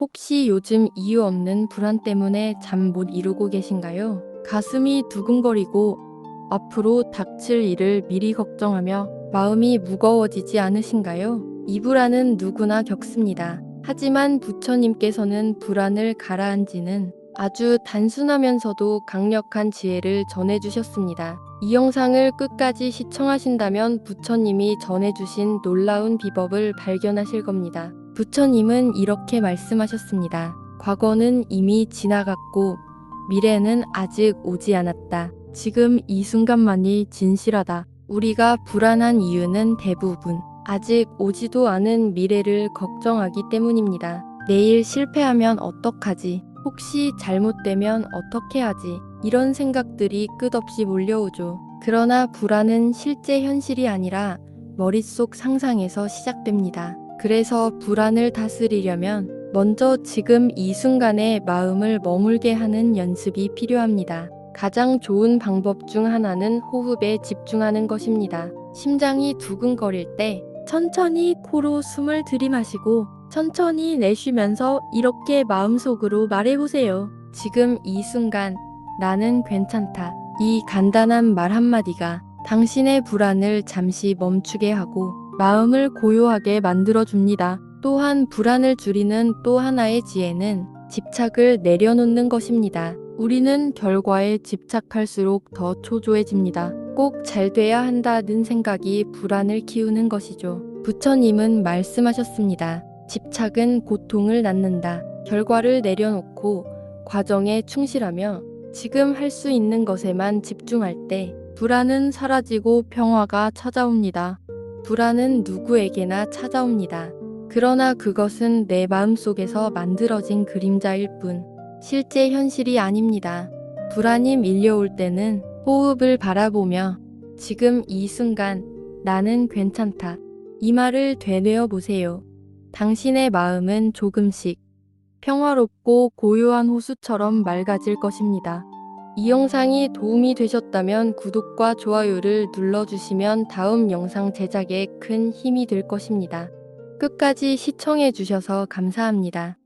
혹시 요즘 이유 없는 불안 때문에 잠 못 이루고 계신가요? 가슴이 두근거리고 앞으로 닥칠 일을 미리 걱정하며 마음이 무거워지지 않으신가요? 이 불안은 누구나 겪습니다. 하지만 부처님께서는 불안을 가라앉히는 아주 단순하면서도 강력한 지혜를 전해주셨습니다. 이 영상을 끝까지 시청하신다면 부처님이 전해주신 놀라운 비법을 발견하실 겁니다. 부처님은 이렇게 말씀하셨습니다. 과거는 이미 지나갔고 미래는 아직 오지 않았다. 지금 이 순간만이 진실하다. 우리가 불안한 이유는 대부분 아직 오지도 않은 미래를 걱정하기 때문입니다. 내일 실패하면 어떡하지? 혹시 잘못되면 어떻게 하지? 이런 생각들이 끝없이 몰려오죠. 그러나 불안은 실제 현실이 아니라 머릿속 상상에서 시작됩니다. 그래서 불안을 다스리려면 먼저 지금 이 순간에 마음을 머물게 하는 연습이 필요합니다. 가장 좋은 방법 중 하나는 호흡에 집중하는 것입니다. 심장이 두근거릴 때 천천히 코로 숨을 들이마시고 천천히 내쉬면서 이렇게 마음속으로 말해보세요. 지금 이 순간 나는 괜찮다. 이 간단한 말 한마디가 당신의 불안을 잠시 멈추게 하고 마음을 고요하게 만들어줍니다. 또한 불안을 줄이는 또 하나의 지혜는 집착을 내려놓는 것입니다. 우리는 결과에 집착할수록 더 초조해집니다. 꼭 잘 돼야 한다는 생각이 불안을 키우는 것이죠. 부처님은 말씀하셨습니다. 집착은 고통을 낳는다. 결과를 내려놓고 과정에 충실하며 지금 할 수 있는 것에만 집중할 때 불안은 사라지고 평화가 찾아옵니다. 불안은 누구에게나 찾아옵니다. 그러나 그것은 내 마음속에서 만들어진 그림자일 뿐 실제 현실이 아닙니다. 불안이 밀려올 때는 호흡을 바라보며 지금 이 순간 나는 괜찮다. 이 말을 되뇌어 보세요. 당신의 마음은 조금씩 평화롭고 고요한 호수처럼 맑아질 것입니다. 이 영상이 도움이 되셨다면 구독과 좋아요를 눌러주시면 다음 영상 제작에 큰 힘이 될 것입니다. 끝까지 시청해 주셔서 감사합니다.